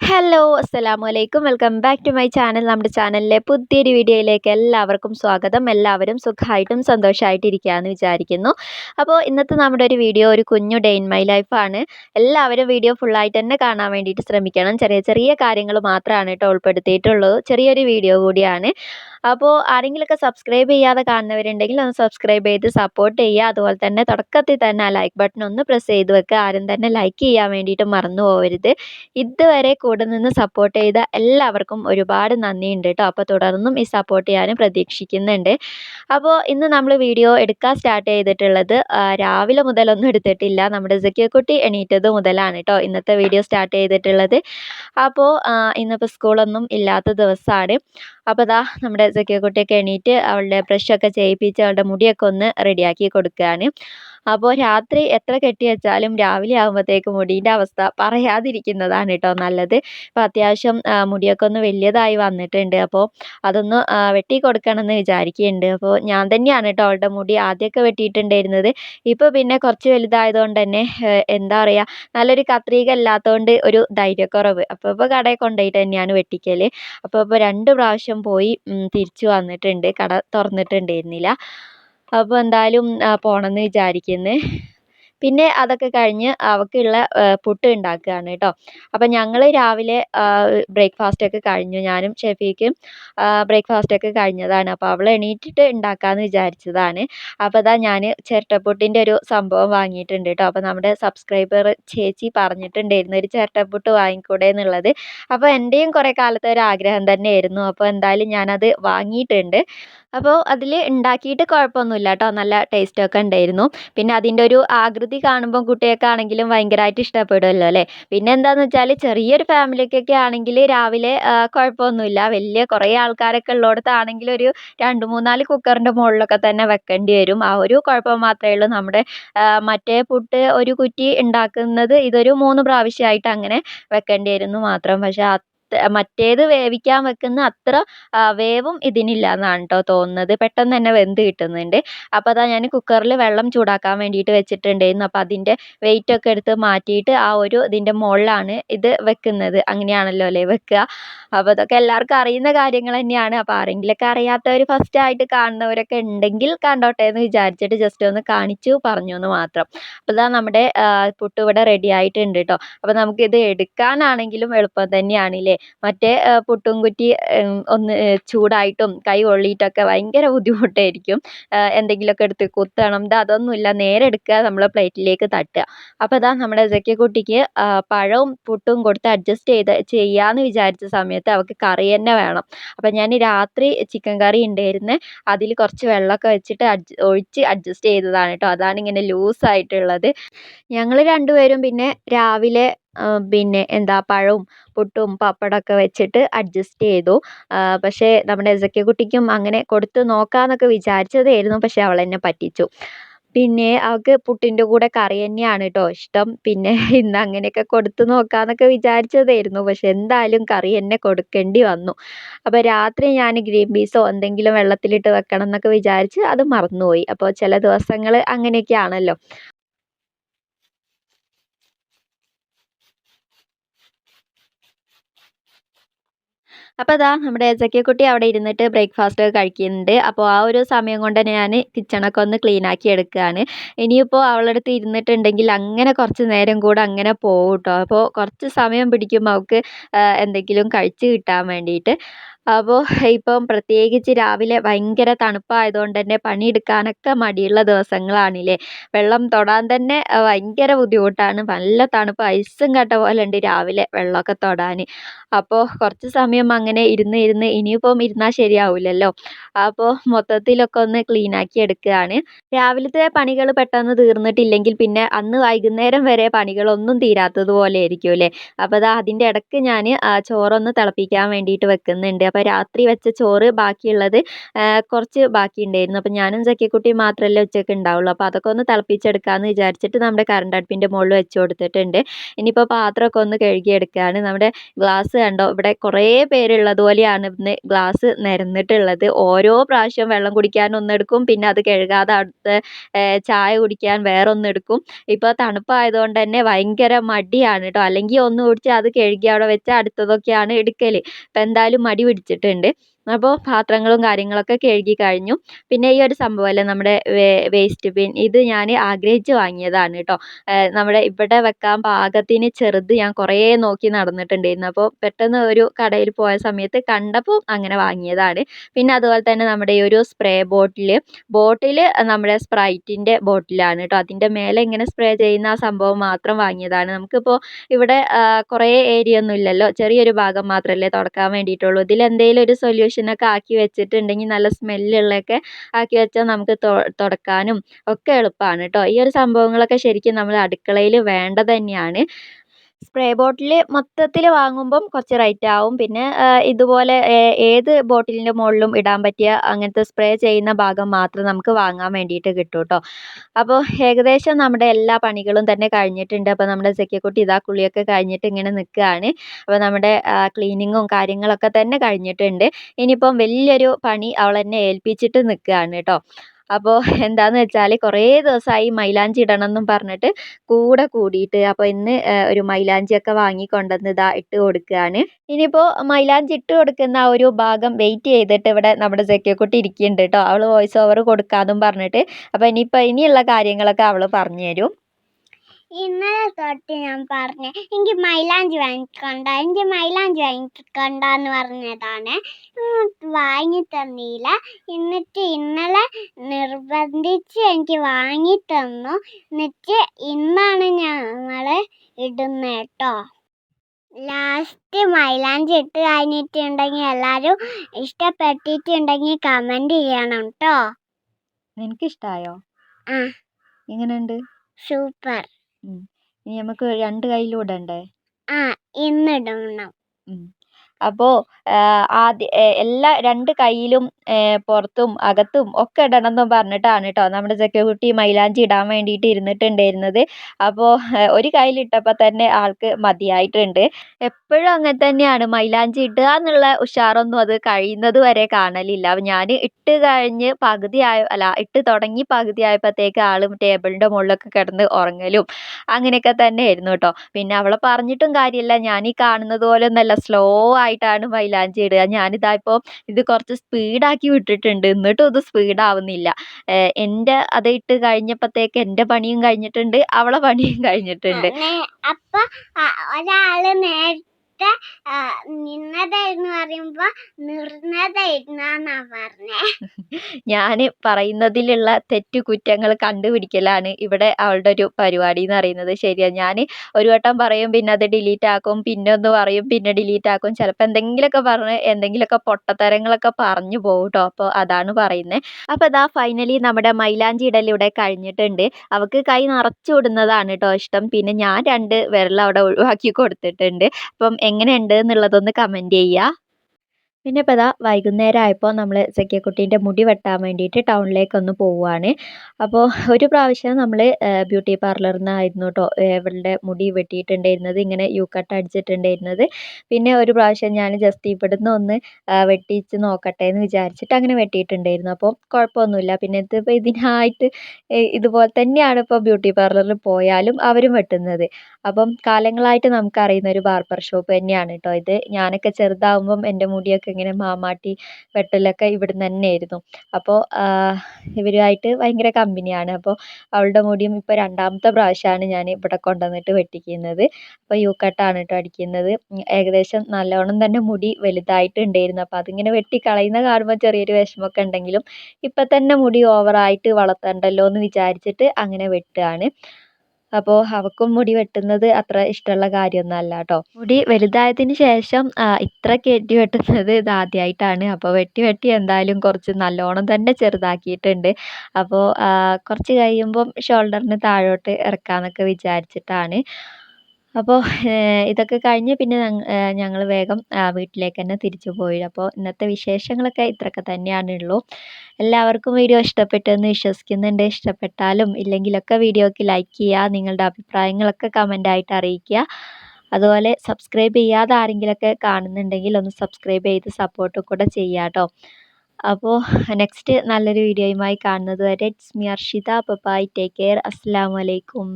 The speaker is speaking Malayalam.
ഹലോ അസ്സലാമു അലൈക്കും welcome back to my channel നമ്മുടെ ചാനലിലെ പുതിയൊരു വീഡിയോയിലേക്ക് എല്ലാവർക്കും സ്വാഗതം. എല്ലാവരും സുഖമായിട്ടും സന്തോഷമായിട്ട് ഇരിക്കുകയെന്ന് വിചാരിക്കുന്നു. അപ്പോൾ ഇന്നത്തെ നമ്മുടെ ഒരു വീഡിയോ ഒരു കുഞ്ഞു ഡേ ഇൻ മൈ ലൈഫാണ് എല്ലാവരും വീഡിയോ ഫുള്ളായിട്ട് തന്നെ കാണാൻ വേണ്ടിയിട്ട് ശ്രമിക്കണം. ചെറിയ ചെറിയ കാര്യങ്ങൾ മാത്രമാണ് കേട്ടോ ഉൾപ്പെടുത്തിയിട്ടുള്ളത്. ചെറിയൊരു വീഡിയോ കൂടിയാണ്. അപ്പോൾ ആരെങ്കിലുമൊക്കെ സബ്സ്ക്രൈബ് ചെയ്യാതെ കാണുന്നവരുണ്ടെങ്കിൽ ഒന്ന് സബ്സ്ക്രൈബ് ചെയ്ത് സപ്പോർട്ട് ചെയ്യുക. അതുപോലെ തന്നെ തുടക്കത്തിൽ തന്നെ ആ ലൈക്ക് ബട്ടൺ ഒന്ന് പ്രസ് ചെയ്ത് വെക്കുക. ആരും തന്നെ ലൈക്ക് ചെയ്യാൻ വേണ്ടിയിട്ട് മറന്നു പോകരുത് ഇതുവരെ കൂടെ നിന്ന് സപ്പോർട്ട് ചെയ്ത എല്ലാവർക്കും ഒരുപാട് നന്ദിയുണ്ട് കേട്ടോ. അപ്പോൾ തുടർന്നും ഈ സപ്പോർട്ട് ചെയ്യാനും പ്രതീക്ഷിക്കുന്നുണ്ട്. അപ്പോൾ ഇന്ന് നമ്മൾ വീഡിയോ എടുക്കാൻ സ്റ്റാർട്ട് ചെയ്തിട്ടുള്ളത് രാവിലെ മുതലൊന്നും എടുത്തിട്ടില്ല. നമ്മുടെ ജക്കിയക്കുട്ടി എണീറ്റത് മുതലാണ് കേട്ടോ ഇന്നത്തെ വീഡിയോ സ്റ്റാർട്ട് ചെയ്തിട്ടുള്ളത്. അപ്പോൾ ഇന്നിപ്പോൾ സ്കൂളൊന്നും ഇല്ലാത്ത ദിവസമാണ്. അപ്പോൾ ദാ നമ്മുടെ സക്കിയക്കുട്ടിയൊക്കെ എണീറ്റ് അവളുടെ ബ്രഷൊക്കെ ചെയ്യിപ്പിച്ച് അവളുടെ മുടിയൊക്കെ ഒന്ന് റെഡിയാക്കി കൊടുക്കുകയാണ്. അപ്പോൾ രാത്രി എത്ര കെട്ടി വെച്ചാലും രാവിലെ ആകുമ്പോഴത്തേക്ക് മുടീന്റെ അവസ്ഥ പറയാതിരിക്കുന്നതാണ് കേട്ടോ നല്ലത്. അപ്പോൾ അത്യാവശ്യം മുടിയൊക്കെ ഒന്ന് വലിയതായി വന്നിട്ടുണ്ട്. അപ്പോൾ അതൊന്ന് വെട്ടി കൊടുക്കണമെന്ന് വിചാരിക്കുന്നുണ്ട് അപ്പോൾ ഞാൻ തന്നെയാണ് കേട്ടോ അവളുടെ മുടി ആദ്യമൊക്കെ വെട്ടിയിട്ടുണ്ടായിരുന്നത്. ഇപ്പോൾ പിന്നെ കുറച്ച് വലുതായതുകൊണ്ട് തന്നെ എന്താ പറയുക നല്ലൊരു കത്രിക അല്ലാത്തതുകൊണ്ട് ഒരു ധൈര്യക്കുറവ്. അപ്പോൾ ഇപ്പോൾ കടയിൽ കൊണ്ടുപോയിട്ട് തന്നെയാണ് വെട്ടിക്കൽ അപ്പോൾ ഇപ്പോൾ രണ്ട് പ്രാവശ്യം പോയി തിരിച്ചു വന്നിട്ടുണ്ട്. കട തുറന്നിട്ടുണ്ടായിരുന്നില്ല. അപ്പോൾ എന്തായാലും പോകണമെന്ന് വിചാരിക്കുന്നു. പിന്നെ അതൊക്കെ കഴിഞ്ഞ് അവൾക്കുള്ള പുട്ട് ഉണ്ടാക്കുകയാണ് കേട്ടോ അപ്പം ഞങ്ങൾ രാവിലെ ബ്രേക്ക്ഫാസ്റ്റൊക്കെ കഴിഞ്ഞു. ഞാനും ഷെഫീക്കും ബ്രേക്ക്ഫാസ്റ്റൊക്കെ കഴിഞ്ഞതാണ്. അപ്പോൾ അവൾ എണീറ്റിട്ട് ഉണ്ടാക്കാമെന്ന് വിചാരിച്ചതാണ്. അപ്പോൾ അതാ ഞാൻ ചിരട്ടപ്പുട്ടിന്റെ ഒരു സംഭവം വാങ്ങിയിട്ടുണ്ട് കേട്ടോ അപ്പോൾ നമ്മുടെ സബ്സ്ക്രൈബർ ചേച്ചി പറഞ്ഞിട്ടുണ്ടായിരുന്നു ഒരു ചിരട്ടപ്പുട്ട് വാങ്ങിക്കൂടെ എന്നുള്ളത്. അപ്പോൾ എന്റെയും കുറേ കാലത്തെ ഒരു ആഗ്രഹം തന്നെയായിരുന്നു. അപ്പോൾ എന്തായാലും ഞാനത് വാങ്ങിയിട്ടുണ്ട്. അപ്പോൾ അതിൽ ഉണ്ടാക്കിയിട്ട് കുഴപ്പമൊന്നുമില്ല കേട്ടോ നല്ല ടേസ്റ്റൊക്കെ ഉണ്ടായിരുന്നു പിന്നെ അതിന്റെ ഒരു ആകൃതി കാണുമ്പം കുട്ടികൾക്കാണെങ്കിലും ഭയങ്കരമായിട്ട് ഇഷ്ടപ്പെടുമല്ലോ അല്ലേ? പിന്നെ എന്താണെന്ന് വെച്ചാൽ ചെറിയൊരു ഫാമിലിക്കൊക്കെ ആണെങ്കിൽ രാവിലെ കുഴപ്പമൊന്നുമില്ല. വലിയ കുറേ ആൾക്കാരൊക്കെ ഉള്ളിടത്താണെങ്കിൽ ഒരു രണ്ട് മൂന്നാൽ കുക്കറിന്റെ മുകളിലൊക്കെ തന്നെ വെക്കേണ്ടി വരും. ആ ഒരു കുഴപ്പം മാത്രമേ ഉള്ളൂ. നമ്മുടെ മറ്റേ പുട്ട് ഒരു കുറ്റി ഉണ്ടാക്കുന്നത് ഇതൊരു മൂന്ന് പ്രാവശ്യമായിട്ട് അങ്ങനെ വെക്കേണ്ടി വരുന്നു മാത്രം. പക്ഷേ മറ്റേത് വേവിക്കാൻ വെക്കുന്ന അത്ര വേവും ഇതിനില്ല എന്നാണ് കേട്ടോ തോന്നുന്നത്. പെട്ടെന്ന് തന്നെ വെന്ത് കിട്ടുന്നുണ്ട്. അപ്പോൾ അതാ ഞാൻ കുക്കറിൽ വെള്ളം ചൂടാക്കാൻ വേണ്ടിയിട്ട് വെച്ചിട്ടുണ്ടായിരുന്നു. അപ്പോൾ അതിന്റെ വെയിറ്റ് ഒക്കെ എടുത്ത് മാറ്റിയിട്ട് ആ ഒരു ഇതിന്റെ മുകളിലാണ് ഇത് വെക്കുന്നത്. അങ്ങനെയാണല്ലോ അല്ലേ വെക്കുക? അപ്പോൾ അതൊക്കെ എല്ലാവർക്കും അറിയുന്ന കാര്യങ്ങൾ തന്നെയാണ്. അപ്പോൾ ആരെങ്കിലുമൊക്കെ അറിയാത്തവർ ഫസ്റ്റ് ആയിട്ട് കാണുന്നവരൊക്കെ ഉണ്ടെങ്കിൽ കണ്ടോട്ടെ എന്ന് വിചാരിച്ചിട്ട് ജസ്റ്റ് ഒന്ന് കാണിച്ചു പറഞ്ഞു എന്ന് മാത്രം. അപ്പോൾ ഇതാ നമ്മുടെ പുട്ട് ഇവിടെ റെഡി ആയിട്ടുണ്ട് കേട്ടോ അപ്പോൾ നമുക്കിത് എടുക്കാനാണെങ്കിലും എളുപ്പം തന്നെയാണ് മറ്റേ പുട്ടും കുറ്റി ഒന്ന് ചൂടായിട്ടും കൈ കൊള്ളിയിട്ടൊക്കെ ഭയങ്കര ബുദ്ധിമുട്ടായിരിക്കും. എന്തെങ്കിലുമൊക്കെ എടുത്ത് കുത്തണം. ഇത് അതൊന്നുമില്ല. നേരെ എടുക്കുക നമ്മൾ പ്ലേറ്റിലേക്ക് തട്ടുക. അപ്പോൾ ഇതാ നമ്മുടെ കുട്ടിക്ക് പഴവും പുട്ടും കൊടുത്ത് അഡ്ജസ്റ്റ് ചെയ്ത് ചെയ്യാമെന്ന് വിചാരിച്ച സമയത്ത് അവൾക്ക് കറി തന്നെ വേണം. അപ്പം ഞാൻ രാത്രി ചിക്കൻ കറി ഉണ്ടായിരുന്നു. അതിൽ കുറച്ച് വെള്ളമൊക്കെ വെച്ചിട്ട് ഒഴിച്ച് അഡ്ജസ്റ്റ് ചെയ്തതാണ് കേട്ടോ. അതാണ് ഇങ്ങനെ ലൂസായിട്ടുള്ളത്. ഞങ്ങൾ രണ്ടുപേരും പിന്നെ രാവിലെ പിന്നെ എന്താ പഴവും പുട്ടും പപ്പടമൊക്കെ വെച്ചിട്ട് അഡ്ജസ്റ്റ് ചെയ്തു. പക്ഷേ നമ്മുടെ കുട്ടിക്കും അങ്ങനെ കൊടുത്ത് നോക്കാമെന്നൊക്കെ വിചാരിച്ചതായിരുന്നു പക്ഷേ അവൾ എന്നെ പറ്റിച്ചു. പിന്നെ അവൾക്ക് പുട്ടിന്റെ കൂടെ കറി തന്നെയാണ് കേട്ടോ ഇഷ്ടം. പിന്നെ ഇന്ന് അങ്ങനെയൊക്കെ കൊടുത്തു നോക്കാമെന്നൊക്കെ വിചാരിച്ചതായിരുന്നു പക്ഷെ എന്തായാലും കറി തന്നെ കൊടുക്കേണ്ടി വന്നു. അപ്പോൾ രാത്രി ഞാൻ ഗ്രീൻ പീസോ എന്തെങ്കിലും വെള്ളത്തിലിട്ട് വെക്കണം എന്നൊക്കെ വിചാരിച്ച് അത് മറന്നുപോയി. അപ്പോൾ ചില ദിവസങ്ങൾ അങ്ങനെയൊക്കെയാണല്ലോ. അപ്പോൾ അതാ നമ്മുടെ കുട്ടി അവിടെ ഇരുന്നിട്ട് ബ്രേക്ക്ഫാസ്റ്റ് ഒക്കെ കഴിക്കുന്നുണ്ട്. അപ്പോൾ ആ ഒരു സമയം കൊണ്ട് തന്നെ ഞാൻ കിച്ചണൊക്കെ ഒന്ന് ക്ലീൻ ആക്കി എടുക്കുകയാണ് ഇനിയിപ്പോൾ അവളടുത്ത് ഇരുന്നിട്ടുണ്ടെങ്കിൽ അങ്ങനെ കുറച്ച് നേരം കൂടെ അങ്ങനെ പോകും കേട്ടോ അപ്പോൾ കുറച്ച് സമയം പിടിക്കും അവൾക്ക് എന്തെങ്കിലും കഴിച്ച് കിട്ടാൻ വേണ്ടിയിട്ട്. അപ്പോൾ ഇപ്പം പ്രത്യേകിച്ച് രാവിലെ ഭയങ്കര തണുപ്പായതുകൊണ്ട് തന്നെ പണിയെടുക്കാനൊക്കെ മടിയുള്ള ദിവസങ്ങളാണില്ലേ. വെള്ളം തൊടാൻ തന്നെ ഭയങ്കര ബുദ്ധിമുട്ടാണ്. നല്ല തണുപ്പ് ഐസും കട്ട പോലെ ഉണ്ട് രാവിലെ വെള്ളമൊക്കെ തൊടാൻ അപ്പോൾ കുറച്ച് സമയം അങ്ങനെ ഇരുന്ന് ഇരുന്ന് ഇനിയിപ്പം ഇരുന്നാൽ ശരിയാവില്ലല്ലോ അപ്പോൾ മൊത്തത്തിലൊക്കെ ഒന്ന് ക്ലീൻ ആക്കി എടുക്കുകയാണ് രാവിലത്തെ പണികൾ പെട്ടെന്ന് തീർന്നിട്ടില്ലെങ്കിൽ പിന്നെ അന്ന് വൈകുന്നേരം വരെ പണികളൊന്നും തീരാത്തതുപോലെ ആയിരിക്കും അല്ലേ? അപ്പോൾ അതാ അതിന്റെ ഇടയ്ക്ക് ഞാൻ ചോറൊന്ന് തിളപ്പിക്കാൻ വേണ്ടിയിട്ട് വെക്കുന്നുണ്ട്. അപ്പോൾ രാത്രി വെച്ച ചോറ് ബാക്കിയുള്ളത് കുറച്ച് ബാക്കി ഉണ്ടായിരുന്നു അപ്പോൾ ഞാനും സക്കിക്കുട്ടിയും മാത്രമല്ലേ ഉച്ചയ്ക്ക് ഉണ്ടാവുള്ളൂ. അപ്പോൾ അതൊക്കെ ഒന്ന് തിളപ്പിച്ചെടുക്കാമെന്ന് വിചാരിച്ചിട്ട് നമ്മുടെ കറണ്ട് അടുപ്പിന്റെ മുകളിൽ വെച്ച് കൊടുത്തിട്ടുണ്ട്. ഇനിയിപ്പോൾ പാത്രമൊക്കെ ഒന്ന് കഴുകിയെടുക്കുകയാണ് നമ്മുടെ ഗ്ലാസ് കണ്ടോ? ഇവിടെ കുറേ പേരുള്ളത് പോലെയാണ് ഇന്ന് ഗ്ലാസ് നിരന്നിട്ടുള്ളത്. ഓരോ പ്രാവശ്യം വെള്ളം കുടിക്കാൻ ഒന്നെടുക്കും പിന്നെ അത് കഴുകാതെ അടുത്ത ചായ കുടിക്കാൻ വേറെ ഒന്നെടുക്കും ഇപ്പോൾ തണുപ്പായതുകൊണ്ട് തന്നെ ഭയങ്കര മടിയാണ് കേട്ടോ. അല്ലെങ്കിൽ ഒന്ന് കുടിച്ച് അത് കഴുകി അവിടെ വെച്ച് അടുത്തതൊക്കെയാണ് എടുക്കൽ ഇപ്പം എന്തായാലും മടി പിടിച്ചിട്ടുണ്ട് അപ്പോൾ പാത്രങ്ങളും കാര്യങ്ങളൊക്കെ കഴുകി കഴിഞ്ഞു. പിന്നെ ഈ ഒരു സംഭവമല്ലേ നമ്മുടെ വേസ്റ്റ് ബിൻ ഇത് ഞാൻ ആഗ്രഹിച്ച് വാങ്ങിയതാണ് കേട്ടോ നമ്മുടെ ഇവിടെ വെക്കാൻ പാകത്തിന് ചെറുത് ഞാൻ കുറേ നോക്കി നടന്നിട്ടുണ്ടായിരുന്നു. അപ്പോൾ പെട്ടെന്ന് ഒരു കടയിൽ പോയ സമയത്ത് കണ്ടപ്പോൾ അങ്ങനെ വാങ്ങിയതാണ്. പിന്നെ അതുപോലെ തന്നെ നമ്മുടെ ഈ ഒരു സ്പ്രേ ബോട്ടിൽ ബോട്ടിൽ നമ്മുടെ സ്പ്രൈറ്റിന്റെ ബോട്ടിലാണ് കേട്ടോ അതിന്റെ മേലെ ഇങ്ങനെ സ്പ്രേ ചെയ്യുന്ന ആ സംഭവം മാത്രം വാങ്ങിയതാണ്. നമുക്കിപ്പോൾ ഇവിടെ കുറേ ഏരിയ ഒന്നും ഇല്ലല്ലോ. ചെറിയൊരു ഭാഗം മാത്രമല്ലേ തുടക്കാൻ വേണ്ടിയിട്ടുള്ളൂ. ഇതിൽ എന്തെങ്കിലും ഒരു സൊല്യൂഷൻ ഒക്കെ ആക്കി വെച്ചിട്ടുണ്ടെങ്കിൽ നല്ല സ്മെല്ലുള്ളതൊക്കെ ആക്കി വെച്ചാൽ നമുക്ക് തുടക്കാനും ഒക്കെ എളുപ്പമാണ് കേട്ടോ ഈ ഒരു സംഭവങ്ങളൊക്കെ ശരിക്കും നമ്മൾ അടുക്കളയിൽ വേണ്ടത് തന്നെയാണ്. സ്പ്രേ ബോട്ടിൽ മൊത്തത്തിൽ വാങ്ങുമ്പം കുറച്ച് റേറ്റ് ആവും. പിന്നെ ഇതുപോലെ ഏത് ബോട്ടിലിന്റെ മുകളിലും ഇടാൻ പറ്റിയ അങ്ങനത്തെ സ്പ്രേ ചെയ്യുന്ന ഭാഗം മാത്രം നമുക്ക് വാങ്ങാൻ വേണ്ടിയിട്ട് കിട്ടും കേട്ടോ അപ്പോൾ ഏകദേശം നമ്മുടെ എല്ലാ പണികളും തന്നെ കഴിഞ്ഞിട്ടുണ്ട്. അപ്പോൾ നമ്മുടെ സെക്കിക്കുട്ടി ഇതാ കുളിയൊക്കെ കഴിഞ്ഞിട്ട് ഇങ്ങനെ നിൽക്കുകയാണ് അപ്പോൾ നമ്മുടെ ക്ലീനിങ്ങും കാര്യങ്ങളൊക്കെ തന്നെ കഴിഞ്ഞിട്ടുണ്ട്. ഇനിയിപ്പം വലിയൊരു പണി അവൾ എന്നെ ഏൽപ്പിച്ചിട്ട് നിൽക്കുകയാണ് കേട്ടോ അപ്പോൾ എന്താണെന്ന് വെച്ചാൽ കുറേ ദിവസമായി മൈലാഞ്ചി ഇടണം എന്നും പറഞ്ഞിട്ട് കൂടെ കൂടിയിട്ട് അപ്പോൾ ഇന്ന് ഒരു മൈലാഞ്ചിയൊക്കെ വാങ്ങി കൊണ്ടുവന്ന് ഇതാ ഇട്ട് കൊടുക്കുകയാണ് ഇനിയിപ്പോൾ മൈലാഞ്ചി ഇട്ട് കൊടുക്കുന്ന ആ ഒരു ഭാഗം വെയിറ്റ് ചെയ്തിട്ട് ഇവിടെ നമ്മുടെ സെക്കിയക്കുട്ടി ഇരിക്കുന്നുണ്ട് കേട്ടോ അവൾ വോയിസ് ഓവർ കൊടുക്കാമെന്നും പറഞ്ഞിട്ട്. അപ്പോൾ ഇനിയിപ്പോൾ ഇനിയുള്ള കാര്യങ്ങളൊക്കെ അവൾ പറഞ്ഞു തരും. ഇന്നലെ തൊട്ട് ഞാൻ പറഞ്ഞു എനിക്ക് മൈലാഞ്ചി വാങ്ങിക്കണ്ട എനിക്ക് മൈലാഞ്ചി വാങ്ങിക്കണ്ട എന്ന് പറഞ്ഞതാണ്. വാങ്ങി തന്നില്ല എന്നിട്ട് ഇന്നലെ നിർബന്ധിച്ച് എനിക്ക് വാങ്ങി തന്നു എന്നിട്ട് ഇന്നാണ് ഞങ്ങൾ ഇടുന്നത് കേട്ടോ ലാസ്റ്റ് മൈലാഞ്ചി ഇട്ട് കഴിഞ്ഞിട്ടുണ്ടെങ്കിൽ എല്ലാവരും ഇഷ്ടപ്പെട്ടിട്ടുണ്ടെങ്കിൽ കമന്റ് ചെയ്യണം കേട്ടോ നിനക്കിഷ്ടായോ? ആ. എങ്ങനെയുണ്ട്? സൂപ്പർ ഇനി നമുക്ക് രണ്ട് കയ്യിലും ഇടണ്ടേ? ആ ഇന്നിടണം അപ്പോൾ ആദ്യ എല്ലാ രണ്ട് കയ്യിലും പുറത്തും അകത്തും ഒക്കെ ഇടണം എന്ന് പറഞ്ഞിട്ടാണ് കേട്ടോ നമ്മുടെ സെക്യൂരിറ്റി മൈലാഞ്ചി ഇടാൻ വേണ്ടിയിട്ട് ഇരുന്നിട്ടുണ്ടായിരുന്നത്. അപ്പോൾ ഒരു കയ്യിലിട്ടപ്പോൾ തന്നെ ആൾക്ക് മതിയായിട്ടുണ്ട്. എപ്പോഴും അങ്ങനെ തന്നെയാണ്. മൈലാഞ്ചി ഇടുക എന്നുള്ള ഉഷാറൊന്നും അത് കഴിയുന്നത് വരെ കാണലില്ല. ഞാൻ ഇട്ട് കഴിഞ്ഞ് പകുതി ആയ അല്ല ഇട്ട് തുടങ്ങി പകുതി ആയപ്പോഴത്തേക്ക് ആൾ ടേബിളിന്റെ മുകളിലൊക്കെ കിടന്ന് ഉറങ്ങലും അങ്ങനെയൊക്കെ തന്നെ ആയിരുന്നു കേട്ടോ പിന്നെ അവളെ പറഞ്ഞിട്ടും കാര്യമില്ല. ഞാൻ ഈ കാണുന്നത് പോലെ ഒന്നല്ല സ്ലോ ആയിട്ടാണ് മൈലാഞ്ചി ഇടുക. ഞാനിതാ ഇപ്പോൾ ഇത് കുറച്ച് സ്പീഡാക്കി വിട്ടിട്ടുണ്ട്. എന്നിട്ടും ഇത് സ്പീഡാവുന്നില്ല എന്റെ അത് ഇട്ട് കഴിഞ്ഞപ്പോഴത്തേക്ക് എന്റെ പണിയും കഴിഞ്ഞിട്ടുണ്ട്. അവളെ പണിയും കഴിഞ്ഞിട്ടുണ്ട്. അപ്പൊ ഒരാൾ നേരത്തെ നിന്നതായിരുന്നു പറയുമ്പോ നിർന്നതായിരുന്നാ പറഞ്ഞേ. ഞാൻ പറയുന്നതിലുള്ള തെറ്റു കുറ്റങ്ങൾ കണ്ടുപിടിക്കലാണ് ഇവിടെ അവളുടെ ഒരു പരിപാടി എന്ന് പറയുന്നത്. ശരിയാ ഞാൻ ഒരു വട്ടം പറയും പിന്നെ അത് ഡിലീറ്റ് ആക്കും പിന്നെ ഒന്ന് പറയും പിന്നെ ഡിലീറ്റ് ആക്കും. ചിലപ്പോൾ എന്തെങ്കിലുമൊക്കെ പറഞ്ഞ് എന്തെങ്കിലുമൊക്കെ പൊട്ടത്തരങ്ങളൊക്കെ പറഞ്ഞു പോകും കേട്ടോ. അപ്പോൾ അതാണ് പറയുന്നത് അപ്പോൾ ഇതാ ഫൈനലി നമ്മുടെ മൈലാഞ്ചി ഇടൽ ഇവിടെ കഴിഞ്ഞിട്ടുണ്ട്. അവക്ക് കൈ നിറച്ചു വിടുന്നതാണ് കേട്ടോ ഇഷ്ടം. പിന്നെ ഞാൻ രണ്ട് വിരൽ അവിടെ ഒഴിവാക്കി കൊടുത്തിട്ടുണ്ട്. അപ്പം എങ്ങനെയുണ്ട് എന്നുള്ളതൊന്ന് കമന്റ് ചെയ്യുക. പിന്നെ ഇപ്പോൾ ഇതാ വൈകുന്നേരം ആയപ്പോൾ നമ്മൾ സഖ്യക്കുട്ടീന്റെ മുടി വെട്ടാൻ വേണ്ടിയിട്ട് ടൗണിലേക്കൊന്ന് പോവുകയാണ് അപ്പോൾ ഒരു പ്രാവശ്യം നമ്മൾ ബ്യൂട്ടി പാർലറിൽ നിന്നായിരുന്നു കേട്ടോ ഇവളുടെ മുടി വെട്ടിയിട്ടുണ്ടായിരുന്നത് ഇങ്ങനെ യു കട്ട് അടിച്ചിട്ടുണ്ടായിരുന്നത്. പിന്നെ ഒരു പ്രാവശ്യം ഞാൻ ജസ്റ്റ് ഇവിടുന്ന് ഒന്ന് വെട്ടിച്ച് നോക്കട്ടെ എന്ന് വിചാരിച്ചിട്ട് അങ്ങനെ വെട്ടിയിട്ടുണ്ടായിരുന്നു. അപ്പോൾ കുഴപ്പമൊന്നുമില്ല. പിന്നെ ഇതിപ്പോൾ ഇതിനായിട്ട് ഇതുപോലെ തന്നെയാണ് ഇപ്പോൾ ബ്യൂട്ടി പാർലറിൽ പോയാലും അവരും വെട്ടുന്നത്. അപ്പം കാലങ്ങളായിട്ട് നമുക്കറിയുന്ന ഒരു ബാർബർ ഷോപ്പ് തന്നെയാണ് കേട്ടോ ഇത്. ഞാനൊക്കെ ചെറുതാവുമ്പം എന്റെ മുടിയൊക്കെ ഇങ്ങനെ മാമാട്ടി വെട്ടലൊക്കെ ഇവിടുന്ന് തന്നെയായിരുന്നു. അപ്പോൾ ഇവരുമായിട്ട് ഭയങ്കര കമ്പനിയാണ്. അപ്പോൾ അവളുടെ മുടിയും ഇപ്പോൾ രണ്ടാമത്തെ പ്രാവശ്യമാണ് ഞാൻ ഇവിടെ കൊണ്ടുവന്നിട്ട് വെട്ടിക്കുന്നത്. അപ്പോൾ യു കട്ടാണ് കേട്ടോ അടിക്കുന്നത്. ഏകദേശം നല്ലോണം തന്നെ മുടി വലുതായിട്ടുണ്ടായിരുന്നു. അപ്പോൾ അതിങ്ങനെ വെട്ടി കളയുന്ന കാണുമ്പോൾ ചെറിയൊരു വിഷമമൊക്കെ ഉണ്ടെങ്കിലും ഇപ്പം തന്നെ മുടി ഓവറായിട്ട് വളർത്തണ്ടല്ലോ എന്ന് വിചാരിച്ചിട്ട് അങ്ങനെ വെട്ടുകയാണ്. അപ്പോൾ അവൾക്കും മുടി വെട്ടുന്നത് അത്ര ഇഷ്ടമുള്ള കാര്യമൊന്നും അല്ല കേട്ടോ. മുടി വലുതായതിന് ശേഷം ഇത്ര കയറ്റി വെട്ടുന്നത് ഇത് ആദ്യമായിട്ടാണ് അപ്പോൾ വെട്ടി വെട്ടി എന്തായാലും കുറച്ച് നല്ലോണം തന്നെ ചെറുതാക്കിയിട്ടുണ്ട്. അപ്പോൾ കുറച്ച് കഴിയുമ്പം ഷോൾഡറിന് താഴോട്ട് ഇറക്കാമെന്നൊക്കെ വിചാരിച്ചിട്ടാണ്. അപ്പോൾ ഇതൊക്കെ കഴിഞ്ഞ് പിന്നെ ഞങ്ങൾ വേഗം വീട്ടിലേക്ക് തന്നെ തിരിച്ചു പോയി. അപ്പോൾ ഇന്നത്തെ വിശേഷങ്ങളൊക്കെ ഇത്രയൊക്കെ തന്നെയാണുള്ളൂ. എല്ലാവർക്കും വീഡിയോ ഇഷ്ടപ്പെട്ടെന്ന് വിശ്വസിക്കുന്നുണ്ട്. ഇഷ്ടപ്പെട്ടാലും ഇല്ലെങ്കിലൊക്കെ വീഡിയോക്ക് ലൈക്ക് ചെയ്യുക നിങ്ങളുടെ അഭിപ്രായങ്ങളൊക്കെ കമന്റായിട്ട് അറിയിക്കുക. അതുപോലെ സബ്സ്ക്രൈബ് ചെയ്യാതെ ആരെങ്കിലൊക്കെ കാണുന്നുണ്ടെങ്കിൽ ഒന്ന് സബ്സ്ക്രൈബ് ചെയ്ത് സപ്പോർട്ട് കൂടെ ചെയ്യുക കേട്ടോ അപ്പോൾ നെക്സ്റ്റ് നല്ലൊരു വീഡിയോയുമായി കാണുന്നത് വരെ it's me Arshitha. Bye take care അസ്സാം വലൈക്കും